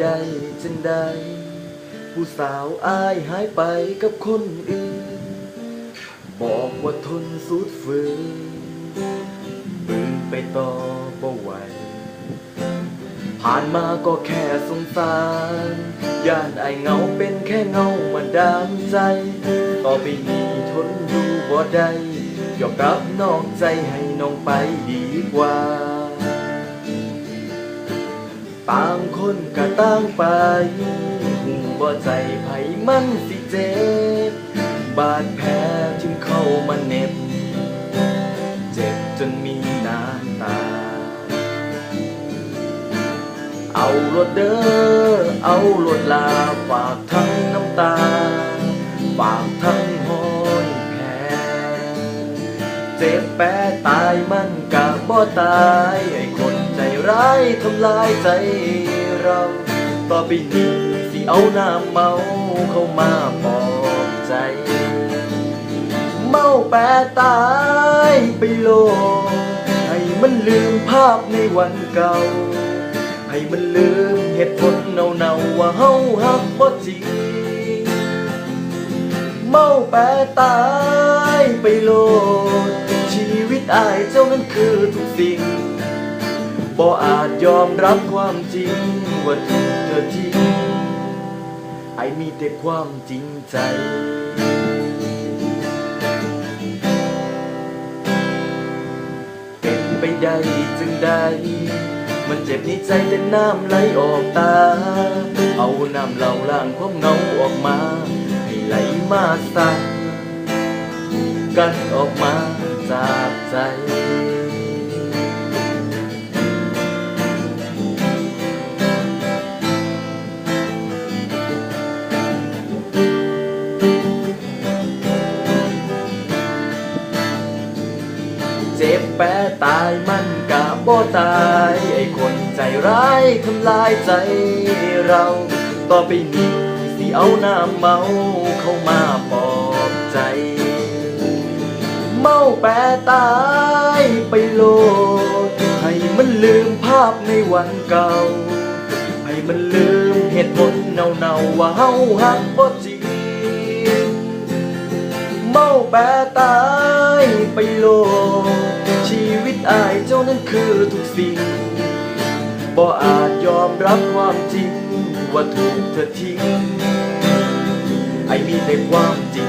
ได้จังใดผู้สาวอายหายไปกับคนอื่น บอกว่าทนสุดฝืนปืนไปต่อบ่ไหวผ่านมาก็แค่สงสารย่านไอายเงาเป็นแค่เงามาดามใจ ต่อไปนี้ทนอยู่บ่ได้ยอมรับนอกใจให้น้องไปดีกว่า ต่างคนก็ต่างไปหูบ่ใจไผมันสิเจ็บบาดแผลจึงเข้ามาเน็บ เจ็บจนมีน้ำตา เอารถเด้อเอารถลาฝากทั้งน้ำตา ฝากทั้งห้อยแผลเจ็บแปะตายมันกะบ่ตายไอ้คน ร้ายทำลายใจเราต่อไปนี้สิเอาน้ำเมาเข้ามาปลอบใจ เมาแปะตายไปโลดให้มันลืมภาพในวันเก่า ให้มันลืมเหตุผลเน่าๆว่าเฮาฮักบ่จริงเมาแปะตายไปโลดชีวิตอายเจ้านั้นคือทุกสิ่ง บ่อาจยอมรับความจริงว่าถูกเธอทิ้งไอมีแต่ความจริงใจ เป็นไปได้จึงได้ มันเจ็บในใจแต่น้ำไหลออกตา เอาน้ำเหล่าล้างความเงาออกมา ให้ไหลมาซะกันออกมาจากใจ เจ็บแปะตายมันกะบ่ตายไอ้คนใจร้ายทำลายใจเรา ต่อไปนี้สิเอาน้ำเมาเข้ามาปลอบใจ เมาแปะตายไปโลด ให้มันลืมภาพในวันเก่า ให้มันลืมเหตุผลเนาๆว่าเฮาฮักบ่จริง เมาแบตายไปโล ชีวิตอายเจ้านั้นคือทุกสิ่ง บ่อาจยอมรับความจริง ว่าถูกเธอทิ้งไอมีแต่ความจริง